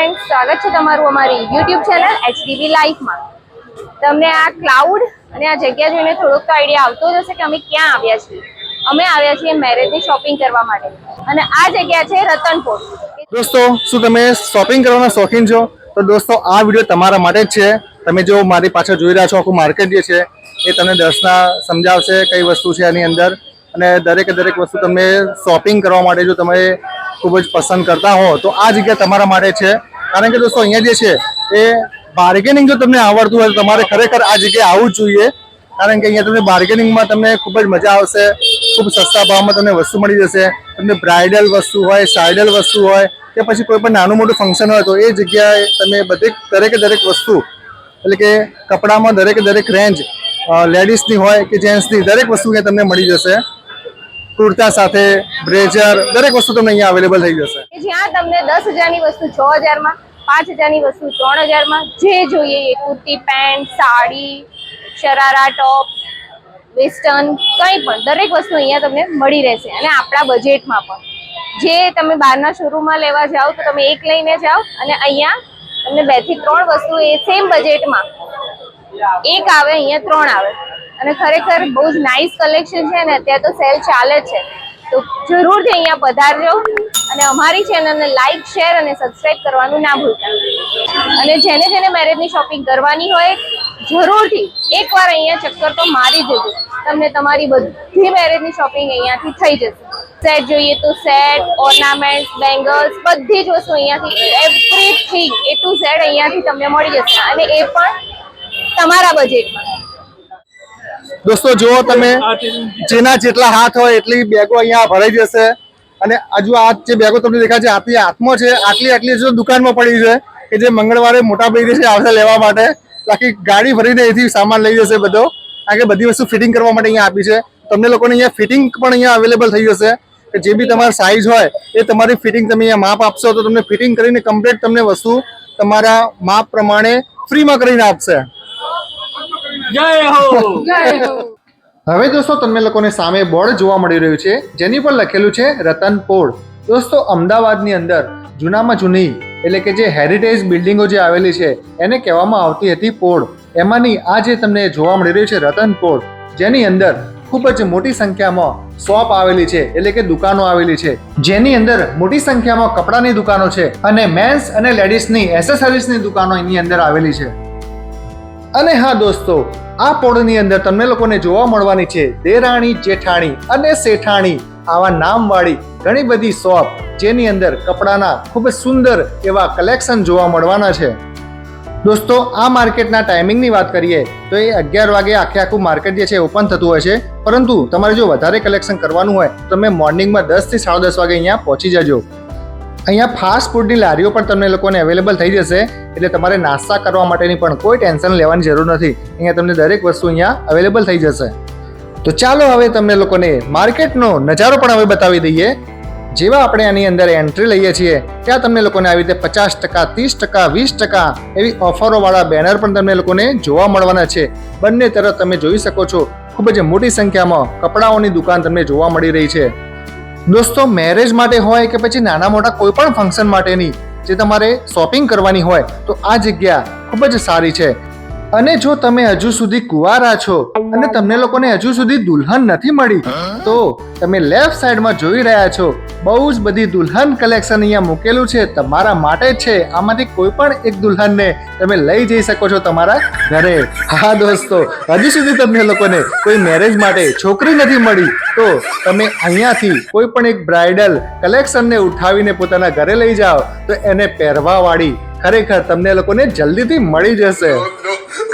Friends સ્વાગત છે તમારું અમારી યુટ્યુબ ચેનલ એચડીબી લાઈફમાં તમને આ ક્લાઉડ અને આ જગ્યા જોઈને થોડોક તો આઈડિયા આવતો જ હશે કે અમે ક્યાં આવ્યા છીએ. અમે આવ્યા છીએ મેરેજની શોપિંગ કરવા માટે. અને આ જગ્યા છે રતનપોર. દોસ્તો, શું તમે શોપિંગ કરવાના શોખીન છો? તો દોસ્તો, આ વીડિયો તમારા માટે જ છે. તમે જો મારી પાછળ જોઈ રહ્યા છો, આખું માર્કેટ જે છે, એ તમને દર્શના સમજાવશે કઈ વસ્તુ છે એની અંદર. અને દરેકે દરેક વસ્તુ તમે શોપિંગ કરવા માટે જો તમે ખૂબ જ પસંદ કરતા હો, તો આ જગ્યા તમારા માટે છે. કારણ કે દોસ્તો, અહીંયા જે છે, એ બાર્ગેનિંગ જો તમને આવડતું હોય તો તમારે ખરેખર આ જગ્યાએ આવવું જોઈએ. કારણ કે અહીંયા તમને બાર્ગેનિંગમાં તમને ખૂબ જ મજા આવશે, ખૂબ સસ્તા ભાવમાં તમને વસ્તુ મળી જશે. તમને બ્રાઇડલ વસ્તુ હોય સાઇડલ વસ્તુ હોય, કે પછી કોઈ પણ નાનું મોટું ફંક્શન હોય તો એ જગ્યાએ તમે બધી દરેકે દરેક વસ્તુ, એટલે કે કપડામાં દરેકે દરેક રેન્જ લેડીઝની હોય કે જેન્ટ્સની દરેક વસ્તુ તમને મળી જશે. કુર્તા સાથે, બ્રેઝર, દરેક વસ્તુ તમને અહીંયા અવેલેબલ થઈ જશે. જ્યાં તમને દસ હજારની વસ્તુ, છ હજારમાં, પાંચ હજારની વસ્તુ, ત્રણ હજારમાં, જે જોઈએ, એ kurti, pant, sari, sharara, top, western, કંઈ પણ, દરેક વસ્તુ અહીંયા તમને મળી રહેશે. અને આપણા બજેટમાં પણ. જે તમે બહારના શોરૂમમાં લેવા જાઓ, તો તમે એક લઈને જાઓ અને અહીંયા તમને બેથી ત્રણ વસ્તુ એ સેમ બજેટમાં એક આવે, અહીંયા ત્રણ આવે. અને ખરેખર બહુ જ નાઇસ કલેક્શન છે અને અત્યારે તો સેલ ચાલે છે. તો જરૂરથી અહીંયા પધારજો અને અમારી ચેનલને લાઇક શેર અને સબસ્ક્રાઇબ કરવાનું ના ભૂલતા. અને જેને જેને મેરેજની શોપિંગ કરવાની હોય, જરૂરથી એકવાર અહીંયા ચક્કર તો મારી જજો તમને તમારી બધી મેરેજની શોપિંગ અહીંયાથી થઈ જશે. સેટ જોઈએ તો સેટ ઓર્નામેન્ટ બેંગલ્સ બધી જ વસ્તુ અહીંયાથી એવરીથિંગ એ ટુ ઝેડ અહીંયાથી તમને મળી જશે. અને એ પણ તમારા બજેટમાં દોસ્તો જુઓ તમે જેના જેટલા હાથ હોય એટલી બેગો અહીંયા ભરાઈ જશે. અને હજુ આ જે બેગો તમને દેખાય છે આટલી હાથમાં છે. આટલી આટલી જો દુકાનમાં પડી છે કે જે મંગળવારે મોટા ભાઈ છે આવશે લેવા માટે. બાકી ગાડી ભરીને અહીંથી સામાન લઈ જશે બધો. કારણ કે બધી વસ્તુ ફિટિંગ કરવા માટે અહીંયા આપી છે. તમને લોકોને અહીંયા ફિટિંગ પણ અહીંયા અવેલેબલ થઈ જશે. કે જે બી તમારી સાઈઝ હોય એ તમારી ફિટિંગ તમે અહીંયા માપ આપશો તો તમને ફિટિંગ કરીને કમ્પ્લીટ તમને વસ્તુ તમારા માપ પ્રમાણે ફ્રીમાં કરીને આપશે. હવે દોસ્તો તમને લોકોને સામે બોર્ડ જોવા મળી રહ્યું છે જેની પર લખેલું છે રતનપોળ દોસ્તો અમદાવાદની અંદર જૂનામાં જૂની એટલે કે જે હેરિટેજ બિલ્ડિંગો જે આવેલી છે એને કહેવામાં આવતી હતી પોળ. એમાંની આ જે તમને જોવા મળી રહ્યું છે રતનપોળ જેની અંદર ખૂબ જ મોટી સંખ્યામાં શોપ આવેલી છે એટલે કે દુકાનો આવેલી છે. જેની અંદર મોટી સંખ્યામાં કપડાની દુકાનો છે અને મેન્સ અને લેડીઝની એસેસરીઝની દુકાનો એની અંદર આવેલી છે. અને હા દોસ્તો, આ પોળની અંદર તમને લોકોને જોવા મળવાની છે દેરાણી, જેઠાણી અને શેઠાણી. આવા નામવાળી ઘણી બધી શોપ જેની અંદર કપડાના ખૂબ જ સુંદર એવા કલેક્શન જોવા મળવાના છે. દોસ્તો, આ માર્કેટના ટાઈમિંગની વાત કરીએ તો એ અગિયાર વાગે આખે આખું માર્કેટ જે છે ઓપન થતું હોય છે. પરંતુ તમારે જો વધારે કલેક્શન કરવાનું હોય તમે મોર્નિંગમાં દસથી સાડા દસ વાગે અહીંયા પહોંચી જજો. અહીંયા ફાસ્ટ ફૂડની લારીઓ પણ તમને લોકોને અવેલેબલ થઈ જશે. એટલે તમારે નાસ્તા કરવા માટેની પણ કોઈ ટેન્શન લેવાની જરૂર નથી. અહીંયા તમને દરેક વસ્તુ અહીંયા અવેલેબલ થઈ જશે. તો ચાલો હવે તમને લોકોને માર્કેટનો નજારો પણ હવે બતાવી દઈએ. જેવા આપણે આની અંદર એન્ટ્રી લઈએ છીએ, ત્યાં તમને લોકોને આવી રીતે પચાસ ટકા, ત્રીસ ટકા, વીસ ટકા એવી ઓફરોવાળા બેનર પણ તમને લોકોને જોવા મળવાના છે. બંને તરફ તમે જોઈ શકો છો, ખૂબ જ મોટી સંખ્યામાં કપડાઓની દુકાન તમને જોવા મળી રહી છે. દોસ્તો મેરેજ માટે હોય કે પછી નાના મોટા કોઈ પણ ફંક્શન માટેની જે તમારે શોપિંગ કરવાની હોય, તો આ જગ્યા ખૂબ જ સારી છે. અને જો તમે હજુ સુધી કુવારા છો અને તમને લોકોને હજુ સુધી દુલ્હન નથી મળી, તો તમે લેફ્ટ સાઈડમાં જોઈ રહ્યા છો. બહુ જ બધી દુલ્હન કલેક્શન અહીંયા મૂકેલું છે. તમારા માટે છે. આમાંથી કોઈ પણ એક દુલ્હનને તમે લઈ જઈ શકો છો તમારા ઘરે. હા, દોસ્તો, હજુ સુધી તમને લોકોને કોઈ મેરેજ માટે છોકરી નથી મળી. તો તમે અહીંયાથી કોઈ પણ એક બ્રાઇડલ કલેક્શનને ઉઠાવીને પોતાના ઘરે લઈ જાઓ, તો એને પહેરવાવાળી ખરેખર તમને લોકોને જલ્દીથી મળી જશે.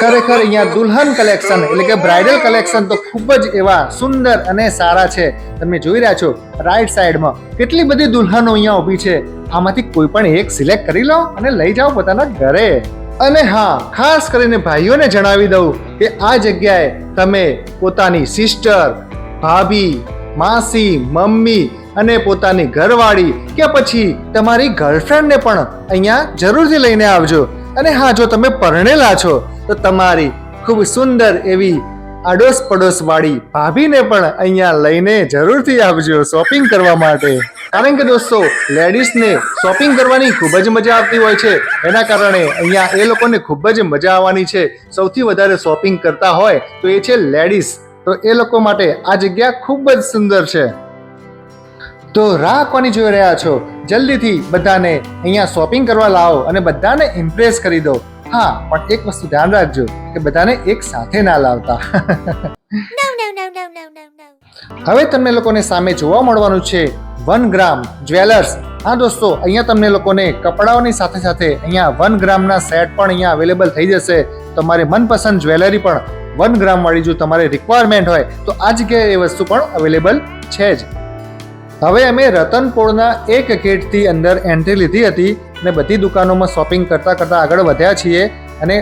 ખરેખર અહીંયા દુલ્હન કલેક્શન એટલે કે બ્રાઇડલ કલેક્શન તો ખૂબ જ એવા સુંદર અને સારા છે. તમે જોઈ રહ્યા છો રાઈટ સાઈડમાં કેટલી બધી દુલ્હનો અહીંયા ઊભી છે. આમાંથી કોઈ પણ એક સિલેક્ટ કરી લો અને લઈ જાઓ પોતાના ઘરે. અને હા, ખાસ કરીને ભાઈઓને જણાવી દઉં કે આ જગ્યાએ તમે પોતાની સિસ્ટર ભાભી, માસી, મમ્મી અને પોતાની ઘરવાળી કે પછી તમારી ગર્લફ્રેન્ડને પણ અહીંયા જરૂરથી લઈને આવજો. અને હા, જો તમે પરણેલા છો, તો તમારી ખૂબ સુંદર એવી આડોશ પડોશ વાળી ભાભીને પણ અહીંયા લઈને જરૂરથી આવજો શોપિંગ કરવા માટે. કારણ કે દોસ્તો, લેડીઝને શોપિંગ કરવાની ખૂબ જ મજા આવતી હોય છે. એના કારણે અહીંયા એ લોકોને ખૂબ જ મજા આવવાની છે. સૌથી વધારે શોપિંગ કરતા હોય તો એ છે લેડીઝ. તો એ લોકો માટે આ જગ્યા ખૂબ જ સુંદર છે. તો રાહ કોની જોઈ રહ્યા છો? જલ્દીથી બધાને અહીંયા શોપિંગ કરવા લાવો અને બધાને ઇમ્પ્રેસ કરી દો. હા પણ એક વસ્તુ ધ્યાન રાખજો કે બધાને એક સાથે ના લાવતા. હવે તમને લોકોને સામે જોવા મળવાનું છે વન ગ્રામ જ્વેલર્સ. હા દોસ્તો અહીંયા તમને લોકોને કપડાઓની સાથે સાથે અહીંયા વન ગ્રામના સેટ પણ અહીંયા અવેલેબલ થઈ જશે. તમારે મનપસંદ જ્વેલરી પણ વન ગ્રામ વાળી જો તમારે રિક્વાયરમેન્ટ હોય તો આ જગ્યાએ એ વસ્તુ પણ અવેલેબલ છે જ. હવે અમે રતનપોળના એક ગેટથી અંદર એન્ટ્રી લીધી હતી અને બધી દુકાનોમાં શોપિંગ કરતાં કરતાં આગળ વધ્યા છીએ અને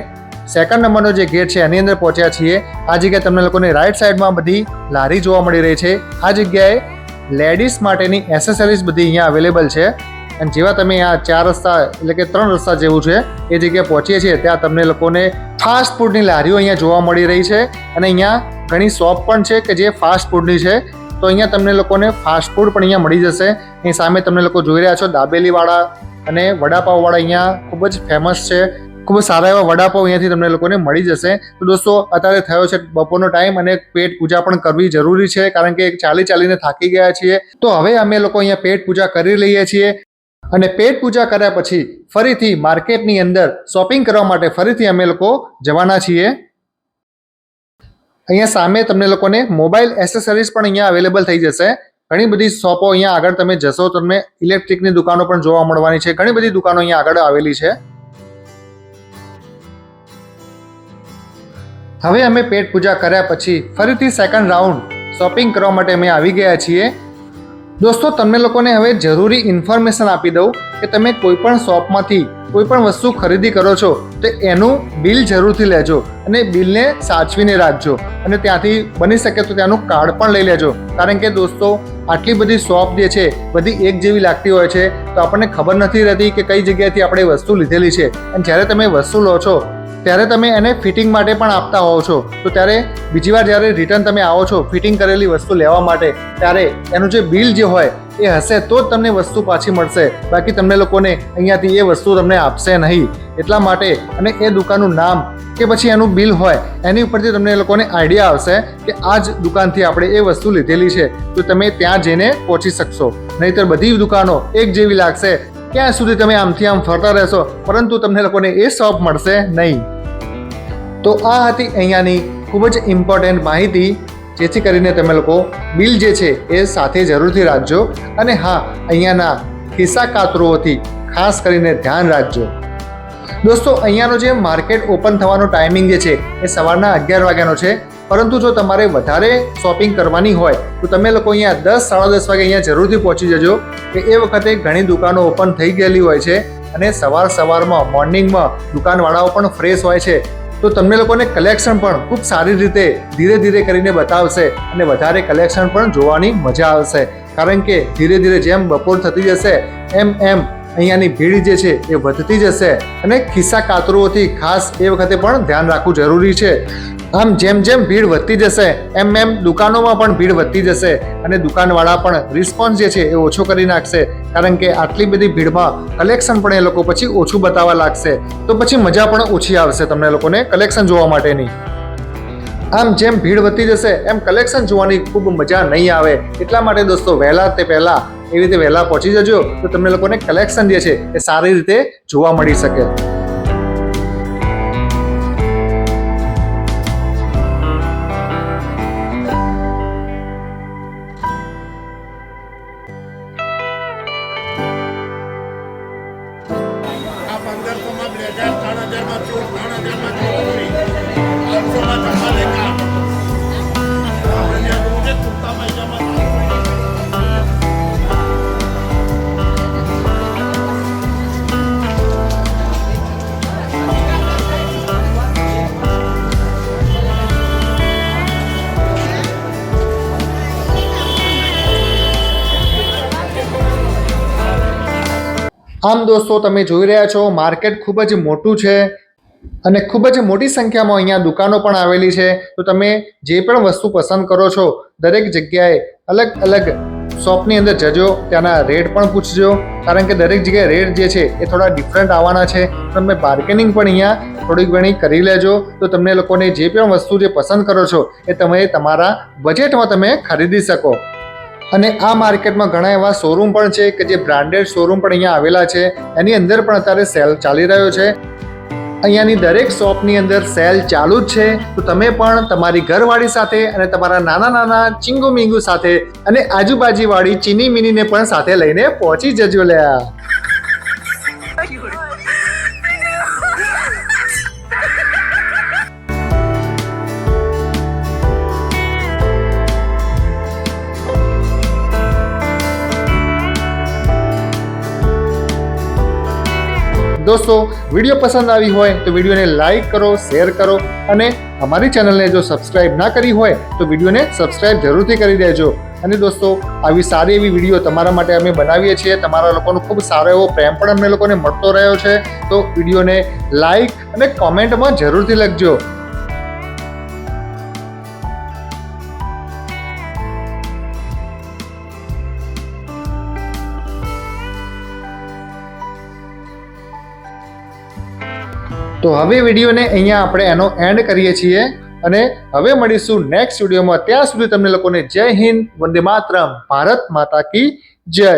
સેકન્ડ નંબરનો જે ગેટ છે એની અંદર પહોંચ્યા છીએ. આ જગ્યાએ તમને લોકોને રાઈટ સાઈડમાં બધી લારી જોવા મળી રહી છે. આ જગ્યાએ લેડીઝ માટેની એસેસરીઝ બધી અહીંયા અવેલેબલ છે. અને જેવા તમે આ ચાર રસ્તા એટલે કે ત્રણ રસ્તા જેવું છે, એ જગ્યાએ પહોંચીએ છીએ, ત્યાં તમને લોકોને ફાસ્ટ ફૂડની લારીઓ અહીંયા જોવા મળી રહી છે. અને અહીંયા ઘણી શોપ પણ છે કે જે ફાસ્ટ ફૂડની છે. તો અહીંયા તમને લોકોને ફાસ્ટ ફૂડ પણ અહીંયા મળી જશે. એ સામે તમને લોકો જોઈ રહ્યા છો, દાબેલીવાળા અને વડાપાવવાળા અહીંયા ખૂબ જ ફેમસ છે. ખૂબ સારા એવા વડાપાવ અહીંયાથી તમને લોકોને મળી જશે. તો દોસ્તો, અત્યારે થયો છે બપોરનો ટાઈમ અને પેટ પૂજા પણ કરવી જરૂરી છે, કારણ કે ચાલી ચાલીને થાકી ગયા છીએ. તો હવે અમે લોકો અહીંયા પેટ પૂજા કરી લઈએ છીએ. અને પેટ પૂજા કર્યા પછી ફરીથી માર્કેટની અંદર શોપિંગ કરવા માટે ફરીથી અમે લોકો જવાના છીએ. અહીંયા સામે તમને લોકોને મોબાઈલ એસેસરીઝ પણ અહીંયા અવેલેબલ થઈ જશે. ઘણી બધી શોપો અહીંયા આગળ તમે જશો તમને ઇલેક્ટ્રિકની દુકાનો પણ જોવા મળવાની છે. ઘણી બધી દુકાનો અહીંયા આગળ આવેલી છે. હવે અમે પેટ પૂજા કર્યા પછી ફરીથી સેકન્ડ રાઉન્ડ શોપિંગ કરવા માટે અમે આવી ગયા છીએ. દોસ્તો, તમને લોકોને હવે જરૂરી ઇન્ફોર્મેશન આપી દઉં કે તમે કોઈ પણ શોપમાંથી કોઈ પણ વસ્તુ ખરીદી કરો છો, તો એનું બિલ જરૂરથી લેજો અને બિલને સાચવીને રાખજો. અને ત્યાંથી બની શકે તો ત્યાંનું કાર્ડ પણ લઈ લેજો. કારણ કે દોસ્તો, આટલી બધી શોપ જે છે, બધી એક જેવી લાગતી હોય છે, તો આપણને ખબર નથી રહેતી કે કઈ જગ્યાએથી આપણે વસ્તુ લીધેલી છે. અને જ્યારે તમે વસ્તુ લો છો ત્યારે તમે એને ફિટિંગ માટે પણ આપતા હોવ છો. તો ત્યારે બીજી વાર જ્યારે રિટર્ન તમે આવો છો ફિટિંગ કરેલી વસ્તુ લેવા માટે, ત્યારે એનું જે બિલ જે હોય એ હશે તો જ તમને વસ્તુ પાછી મળશે. બાકી તમને લોકોને અહીંયાથી એ વસ્તુ તમને આપશે નહીં. એટલા માટે અને એ દુકાનનું નામ કે પછી એનું બિલ હોય, એની ઉપરથી તમને લોકોને આઈડિયા આવશે કે આ જ દુકાનથી આપણે એ વસ્તુ લીધેલી છે. તો તમે ત્યાં જઈને પહોંચી શકશો. નહીંતર બધી દુકાનો એક જેવી લાગશે. ક્યાં સુધી તમે આમથી આમ ફરતા રહેશો, પરંતુ તમને લોકોને એ શોપ મળશે નહીં. તો આ હતી અહીંયાની ખૂબ જ ઇમ્પોર્ટન્ટ માહિતી. જેથી કરીને તમે લોકો બિલ જે છે એ સાથે જરૂરથી રાખજો. અને હા, અહીંયાના ખિસ્સા કાતરોથી ખાસ કરીને ધ્યાન રાખજો. દોસ્તો, અહીંયાનો જે માર્કેટ ઓપન થવાનો ટાઈમિંગ જે છે એ સવારના અગિયાર વાગ્યાનો છે. પરંતુ જો તમારે વધારે શોપિંગ કરવાની હોય, તો તમે લોકો અહીંયા દસ, સાડા દસ વાગે અહીંયા જરૂરથી પહોંચી જજો કે એ વખતે ઘણી દુકાનો ઓપન થઈ ગયેલી હોય છે. અને સવાર સવારમાં મોર્નિંગમાં દુકાનવાળાઓ પણ ફ્રેશ હોય છે. તો તમને લોકોને કલેક્શન પણ ખૂબ સારી રીતે ધીરે ધીરે કરીને બતાવશે અને વધારે કલેક્શન પણ જોવાની મજા આવશે. કારણ કે ધીરે ધીરે જેમ બપોર થતી જશે, એમ એમ અહીંયાની ભીડ જે છે એ વધતી જશે અને ખિસ્સા કાતરુઓથી ખાસ એ વખતે પણ ધ્યાન રાખવું જરૂરી છે. આમ જેમ જેમ ભીડ વધતી જશે, એમ એમ દુકાનોમાં પણ ભીડ વધતી જશે અને દુકાનવાળા પણ રિસ્પોન્સ જે છે એ ઓછો કરી નાખશે. કારણ કે આટલી બધી ભીડમાં કલેક્શન પણ એ લોકો પછી ઓછું બતાવવા લાગશે. તો પછી મજા પણ ઓછી આવશે તમને લોકોને કલેક્શન જોવા માટેની. આમ જેમ ભીડ વધતી જશે, એમ કલેક્શન જોવાની ખૂબ મજા નહીં આવે. એટલા માટે દોસ્તો વહેલા તે પહેલા એવી રીતે વહેલા પહોંચી જજો તો તમને લોકોને કલેક્શન જે છે એ સારી રીતે જોવા મળી શકે. ત્રણ હજારમાં ચૂટ ત્રણ હજારમાં માં પાંચસોમાં ધમ્મા લેખા આપણે આમ દોસ્તો, તમે જોઈ રહ્યા છો, માર્કેટ ખૂબ જ મોટું છે અને ખૂબ જ મોટી સંખ્યામાં અહીંયા દુકાનો પણ આવેલી છે. તો તમે જે પણ વસ્તુ પસંદ કરો છો, દરેક જગ્યાએ અલગ અલગ શોપની અંદર જજો, ત્યાંના રેટ પણ પૂછજો. કારણ કે દરેક જગ્યાએ રેટ જે છે એ થોડા ડિફરન્ટ આવવાના છે. તમે બાર્ગેનિંગ પણ અહીંયા થોડી ઘણી કરી લેજો. તો તમને લોકોને જે પણ વસ્તુ જે પસંદ કરો છો, એ તમે તમારા બજેટમાં તમે ખરીદી શકો. અને આ માર્કેટમાં ઘણા એવા શોરૂમ પણ છે કે જે બ્રાન્ડેડ શોરૂમ પણ અહીંયા આવેલા છે. એની અંદર પણ અત્યારે સેલ ચાલી રહ્યો છે. અહીંયાની દરેક શોપની અંદર સેલ ચાલુ જ છે. તો તમે પણ તમારી ઘરવાળી સાથે અને તમારા નાના નાના ચીંગુ મીંગુ સાથે અને આજુબાજુવાળી ચીની મિનીને પણ સાથે લઈને પહોંચી જજો લ્યા. દોસ્તો, વીડિયો પસંદ આવી હોય તો વિડીયોને લાઈક કરો, શેર કરો અને અમારી ચેનલને જો સબસ્ક્રાઇબ ના કરી હોય તો વિડીયોને સબસ્ક્રાઇબ જરૂરથી કરી દેજો. અને દોસ્તો, આવી સારી એવી વીડિયો તમારા માટે અમે બનાવીએ છીએ. તમારા લોકોનો ખૂબ સારો એવો પ્રેમ પણ અમને લોકોને મળતો રહ્યો છે. તો વિડીયોને લાઈક અને કોમેન્ટમાં જરૂરથી લખજો. તો હવે વિડીયોને અહીંયા આપણે એનો એન્ડ કરીએ છીએ અને હવે મળીશું નેક્સ્ટ વિડીયોમાં. ત્યાં સુધી તમને લોકોને જય હિન્દ, વંદે માતરમ, ભારત માતા કી જય.